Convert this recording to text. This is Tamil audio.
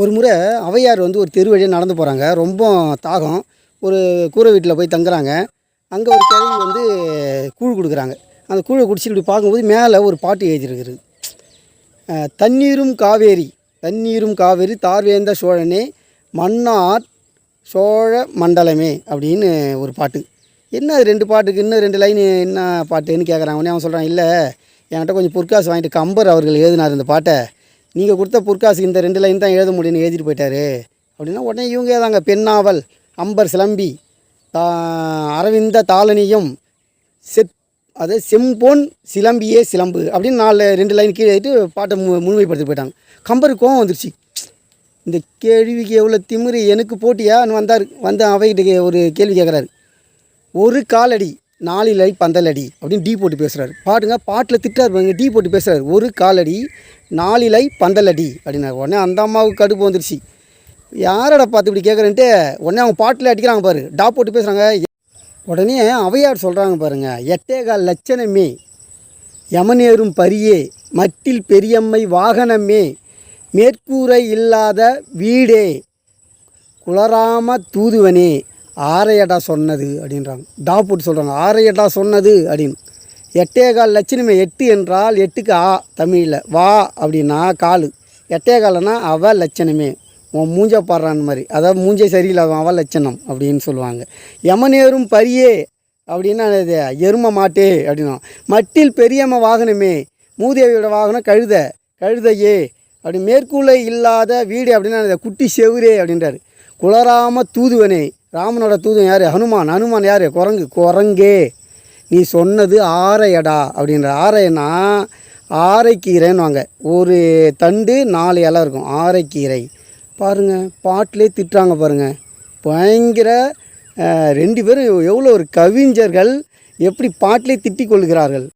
ஒரு முறை அவையார் வந்து ஒரு தெரு வழியாக நடந்து போகிறாங்க ரொம்ப தாகம். ஒரு கூரை வீட்டில் போய் தங்குறாங்க. அங்கே ஒரு கிழவி வந்து கூழ் கொடுக்குறாங்க. அந்த கூழை குடிச்சு இப்படி பார்க்கும்போது மேலே ஒரு பாட்டு எழுதியிருக்குது. தண்ணீரும் காவேரி தண்ணீரும் காவேரி தார்வேந்த சோழனே மன்னார் சோழ மண்டலமே அப்படின்னு ஒரு பாட்டு. என்ன அது ரெண்டு பாட்டுக்கு? இன்னும் ரெண்டு லைன் என்ன பாட்டுன்னு கேட்குறாங்க உடனே அவன் சொல்கிறான் இல்லை என்கிட்ட கொஞ்சம் பொற்காசு வாங்கிட்டு கம்பர் அவர்கள் எழுதினார் இந்த பாட்டை. நீங்கள் கொடுத்த பொற்காசுக்கு இந்த ரெண்டு லைன் தான் எழுத முடியும்னு எழுதிட்டு போயிட்டாரு. அப்படின்னா உடனே இவங்க ஏதாங்க பெண்ணாவல் அம்பர் சிலம்பி தா அரவிந்த தாளனியும் செத் அது செம்பொன் சிலம்பியே சிலம்பு அப்படின்னு நாலு ரெண்டு லைன் கீழே எழுதிட்டு பாட்டை மு முழுமைப்படுத்தி போயிட்டாங்க. கம்பருக்கு கோவம் வந்துருச்சு. இந்த கேள்விக்கு எவ்வளோ திமிரு எனக்கு போட்டியான்னு வந்தார் வந்து அவைகிட்ட ஒரு கேள்வி கேட்குறாரு ஒரு காலடி நாலிலை பந்தலடி அப்படின்னு டீ போட்டு பேசுகிறாரு பாட்டுங்க பாட்டில் திட்டார் பாருங்க டீ போட்டு பேசுகிறாரு ஒரு காலடி நாலிலை பந்தலடி அப்படின்னா உடனே அந்த அம்மாவுக்கு கடுப்பு வந்துருச்சு. யாரடா பார்த்து இப்படி கேட்குறேன்ட்டு உடனே அவங்க பாட்டில் அடிக்கிறாங்க பாரு. டா போட்டு பேசுகிறாங்க உடனே அவையார் சொல்கிறாங்க பாருங்க எட்டேகால் லட்சணமே யமனேறும் பரியே மட்டில் பெரியம்மை வாகனமே மேற்கூரை இல்லாத வீடே குளராம தூதுவனே ஆரையடா சொன்னது அப்படின்றாங்க. டா போட்டு சொல்கிறாங்க ஆரையடா சொன்னது அப்படின்னு. எட்டே கால் லட்சணமே எட்டு என்றால் எட்டுக்கு ஆ தமிழில். வா அப்படின்னா காலு. எட்டே காலனா அவ லட்சணமே. உன் மூஞ்ச பாடுறான் மாதிரி. அதாவது மூஞ்சே சரியில்லாத அவ லட்சணம் அப்படின்னு சொல்லுவாங்க. யமனேறும் பரியே அப்படின்னா இது எரும மாட்டே அப்படின்னா. மட்டில் பெரியம்ம வாகனமே. மூதேவியோட வாகனம் கழுத. கழுதையே. அப்படி மேற்கூலை இல்லாத வீடு அப்படின்னா குட்டி செவுரே அப்படின்றாரு. குளராம தூதுவனே. ராமனோட தூதுவன் யார்? ஹனுமான். ஹனுமான் யார்? குரங்கு. குரங்கே. நீ சொன்னது ஆரையடா அப்படின்ற ஆரையனா ஆரைக்கீரைன்னுவாங்க. ஒரு தண்டு நாலு இலை இருக்கும். ஆரைக்கீரை. பாருங்கள் பாட்டிலே திட்டுறாங்க பாருங்கள் பயங்கர ரெண்டு பேரும் எவ்வளோ ஒரு கவிஞர்கள் எப்படி பாட்டிலே திட்டிக் கொள்கிறார்கள்